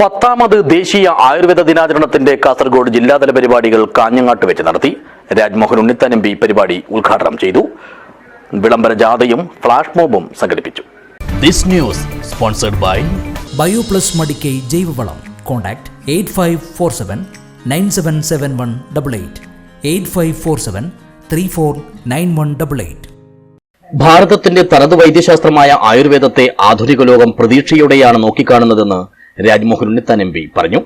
പത്താമത് ദേശീയ ആയുർവേദ ദിനാചരണത്തിന്റെ കാസർഗോഡ് ജില്ലാതല പരിപാടികൾ കാഞ്ഞങ്ങാട്ട് വെച്ച് നടത്തി. രാജ്മോഹൻ ഉണ്ണിത്താൻ എം പി പരിപാടി ഉദ്ഘാടനം ചെയ്തു. വിളംബര ജാഥയും ഫ്ലാഷ് മോബും സംഘടിപ്പിച്ചു. This news sponsored by Bioplus Madikkai ജൈവവളം. Contact eight five four seven nine seven seven one double eight. Eight five four seven three four nine one double eight. ഭാരതത്തിന്റെ തനത് വൈദ്യശാസ്ത്രമായ ആയുർവേദത്തെ ആധുനിക ലോകം പ്രതീക്ഷയോടെയാണ് നോക്കിക്കാണുന്നതെന്ന് രാജ്മോഹൻ ഉണ്ണിത്താൻ എം പി പറഞ്ഞു.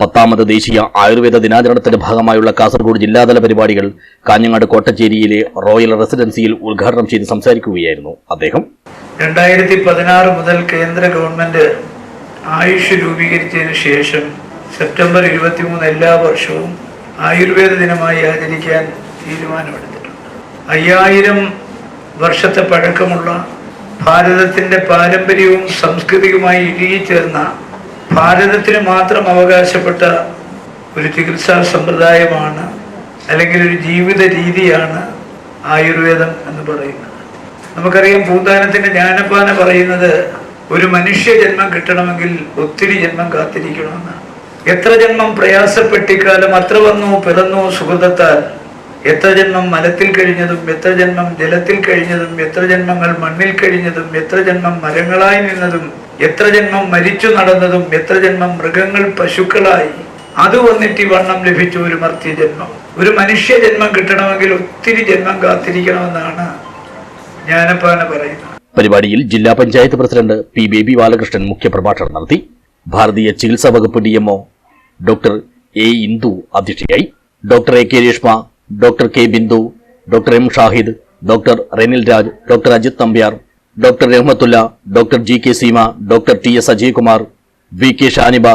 പത്താമത് ദേശീയ ആയുർവേദ ദിനാചരണത്തിന്റെ ഭാഗമായുള്ള കാസർഗോഡ് ജില്ലാതല പരിപാടികൾ കാഞ്ഞങ്ങാട് കോട്ടച്ചേരിയിലെ റോയൽ റെസിഡൻസിയിൽ ഉദ്ഘാടനം ചെയ്ത് സംസാരിക്കുകയായിരുന്നു അദ്ദേഹം. രണ്ടായിരത്തി പതിനാറ് മുതൽ കേന്ദ്ര ഗവൺമെന്റ് ആയുഷ് രൂപീകരിച്ചതിന് ശേഷം സെപ്റ്റംബർ ഇരുപത്തിമൂന്ന് എല്ലാ വർഷവും ആയുർവേദ ദിനമായി ആചരിക്കാൻ തീരുമാനമെടുത്തിട്ടുണ്ട്. അയ്യായിരം വർഷത്തെ പഴക്കമുള്ള ഭാരതത്തിന്റെ പാരമ്പര്യവും സംസ്കൃതിയുമായി ഇഴുകിച്ചേർന്ന ഭാരതത്തിന് മാത്രം അവകാശപ്പെട്ട ഒരു ചികിത്സാ സമ്പ്രദായമാണ് അല്ലെങ്കിൽ ഒരു ജീവിത രീതിയാണ് ആയുർവേദം എന്ന് പറയുന്നത്. നമുക്കറിയാം ഭൂതാനത്തിന്റെ ജ്ഞാനപ്പാന പറയുന്നത് ഒരു മനുഷ്യ ജന്മം കിട്ടണമെങ്കിൽ ഒത്തിരി ജന്മം കാത്തിരിക്കണമെന്നാണ്. എത്ര ജന്മം പ്രയാസപ്പെട്ടിക്കാലം അത്ര വന്നു പിറന്നു സുഹൃതത്താൽ എത്ര ജന്മം മലത്തിൽ കഴിഞ്ഞതും എത്ര ജന്മം ജലത്തിൽ കഴിഞ്ഞതും എത്ര ജന്മങ്ങൾ മണ്ണിൽ കഴിഞ്ഞതും എത്ര ജന്മം മരങ്ങളായി നിന്നതും എത്ര ജന്മം മരിച്ചു നടന്നതും എത്ര ജന്മം മൃഗങ്ങൾ പശുക്കളായി. അത് വന്നിട്ട് ഈ വണ്ണം ലഭിച്ച ഒരു മർത്യ ജന്മം. ഒരു മനുഷ്യ ജന്മം കിട്ടണമെങ്കിൽ ഒത്തിരി ജന്മം കാത്തിരിക്കണമെന്നാണ് ജ്ഞാനപ്പാന പറയുന്നത്. പരിപാടിയിൽ ജില്ലാ പഞ്ചായത്ത് പ്രസിഡന്റ് പി ബേബി ബാലകൃഷ്ണൻ മുഖ്യപ്രഭാഷണം നടത്തി ഭാരതീയ ചികിത്സാ വകുപ്പ് D M O doctor A Indu അധ്യക്ഷയായി. Doctor A K Reshma doctor K Bindu doctor M Shahid doctor Renil Raj doctor Ajith Thampiyar doctor Rahmathulla doctor G K Seema doctor T S Ajaykumar V K Shaniba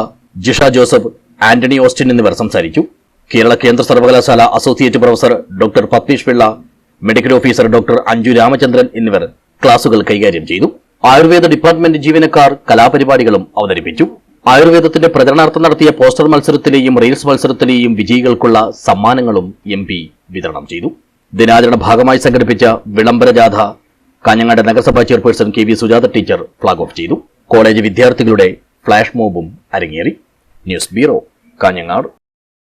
Jisha Joseph Antony Austin എന്നിവർ സംസാരിച്ചു. കേരള കേന്ദ്ര സർവകലാശാല associate professor doctor Papeesh Pillai medical officer doctor Anju Ramachandran എന്നിവർ ക്ലാസുകൾ കൈകാര്യം ചെയ്തു. Ayurveda department ജീവനക്കാർ കലാപരിപാടികളും അവതരിപ്പിച്ചു. ആയുർവേദത്തിന്റെ പ്രചരണാർത്ഥം നടത്തിയ പോസ്റ്റർ മത്സരത്തിലെയും റെയിൽസ് മത്സരത്തിലെയും വിജയികൾക്കുള്ള സമ്മാനങ്ങളും എം വിതരണം ചെയ്തു. ദിനാചരണ ഭാഗമായി സംഘടിപ്പിച്ച വിളംബര ജാഥ കാഞ്ഞങ്ങാട് നഗരസഭാ chairperson K V Sujatha teacher flag off ചെയ്തു. കോളേജ് വിദ്യാർത്ഥികളുടെ ഫ്ളാഷ് മോബും അരങ്ങേറി. News bureau Kanhangad.